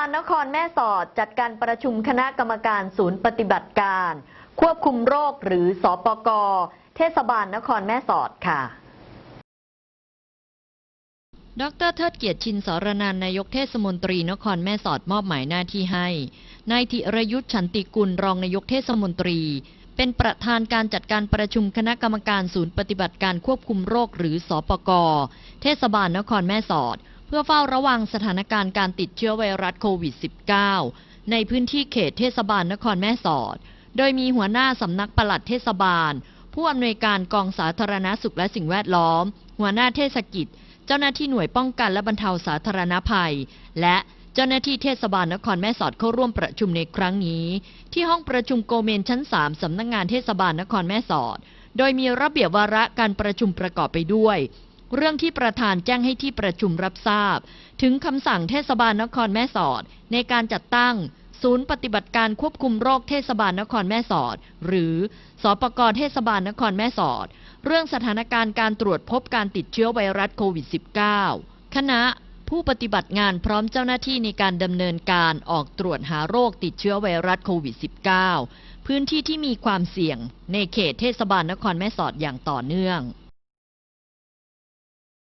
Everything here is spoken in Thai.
าลนครแม่สอดจัดการประชุมคณะกรรมการศูนย์ปฏิบัติการ ควบคุมโรคหรือสอปกเทศบาลนครแม่สอดค่ะดรเทิดเกียรติชินสรนันนายกเทศมนตรีนครแม่สอดมอบหมายหน้าที่ให้ นายธิรยุทธ์ฉันติกุลรองนายกเทศมนตรี เป็นประธานการจัดการประชุมคณะกรรมการศูนย์ปฏิบัติการควบคุมโรคหรือสอปก เทศบาลนครแม่สอด พื่อเฝ้าระวังสถานการณ์การติดเชื้อไวรัสโควิด -19 ในพื้นที่เขตเทศบาลนครแม่สอด โดยมีหัวหน้าสำนักปลัดเทศบาล ผู้อำนวยการกองสาธารณสุขและสิ่งแวดล้อม หัวหน้าเทศกิจ เจ้าหน้าที่หน่วยป้องกันและบรรเทาสาธารณภัย และเจ้าหน้าที่เทศบาลนครแม่สอดเข้าร่วมประชุมในครั้งนี้ ที่ห้องประชุมโกเมนชั้น 3 สำนักงงานเทศบาลนครแม่สอด โดยมีระเบียบวาระการประชุมประกอบไปด้วย เรื่องที่ประธานแจ้งให้ที่ประชุมรับทราบ ถึงคำสั่งเทศบาลนครแม่สอด ในการจัดตั้ง ศูนย์ปฏิบัติการควบคุมโรคเทศบาลนครแม่สอด หรือสปกเทศบาลนครแม่สอด เรื่องสถานการณ์การตรวจพบการติดเชื้อไวรัสโควิด -19 คณะผู้ปฏิบัติงานพร้อมเจ้าหน้าที่ในการดำเนินการออกตรวจหาโรคติดเชื้อไวรัสโควิด -19 พื้นที่ที่มีความเสี่ยงในเขตเทศบาลนครแม่สอดอย่างต่อเนื่อง